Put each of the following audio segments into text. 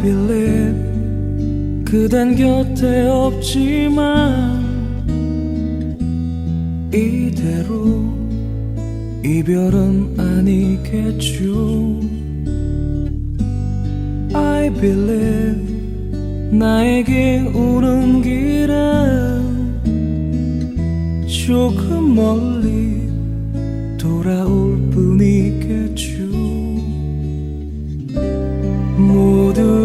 believe 그댄 곁에 없지만 이대로 이별은 아니겠죠. I believe 나에게 오는 길은 조금 멀리 돌아올 뿐이겠죠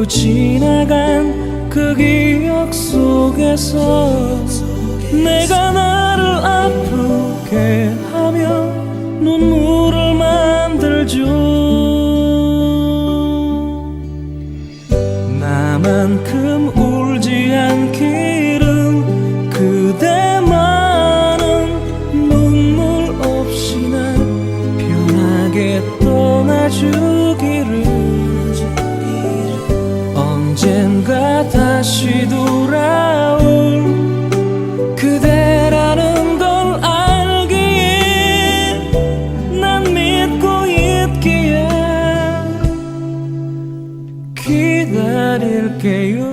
지나간 그 기억 속에서 내가 나를 아프게 하며 눈물을 만들죠. 나만큼 울지 않기 기다릴게요.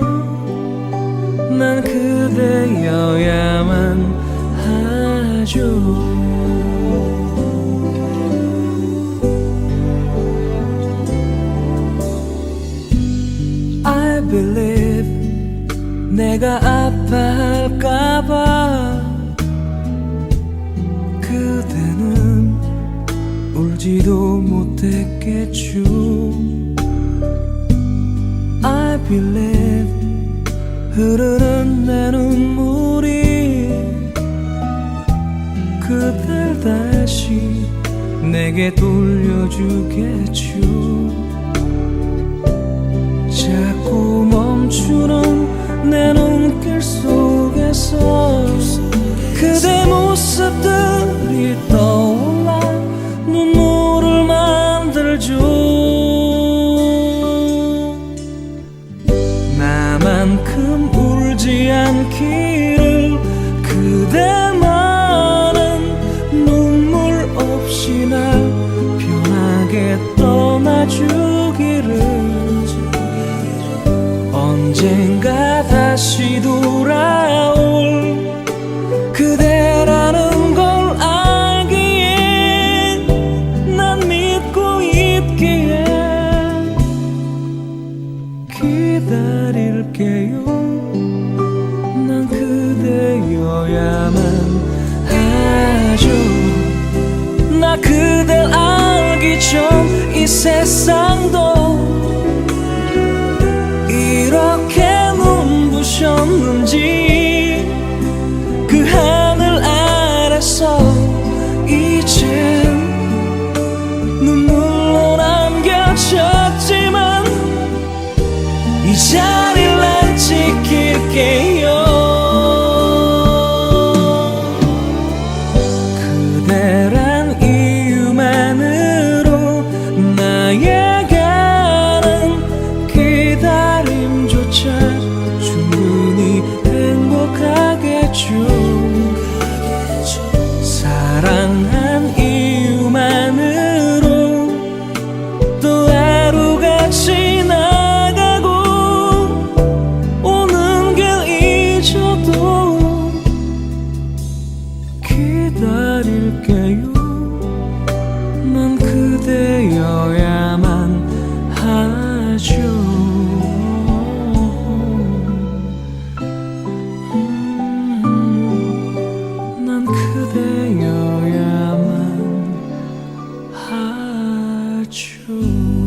난 그대여야만 하죠. I believe 내가 아파할까봐 그대는 울지도 못했겠죠 I believe 흐르는 내 눈물이 그댈 다시 내게 돌려주겠죠. 자꾸 멈추는 내 눈길 속에서 그대 모습들이 떠 만큼 울지 않기를 그대만은 눈물 없이 날 편하게 떠나주기를 언젠가 다시 돌아 cesando. 나 true.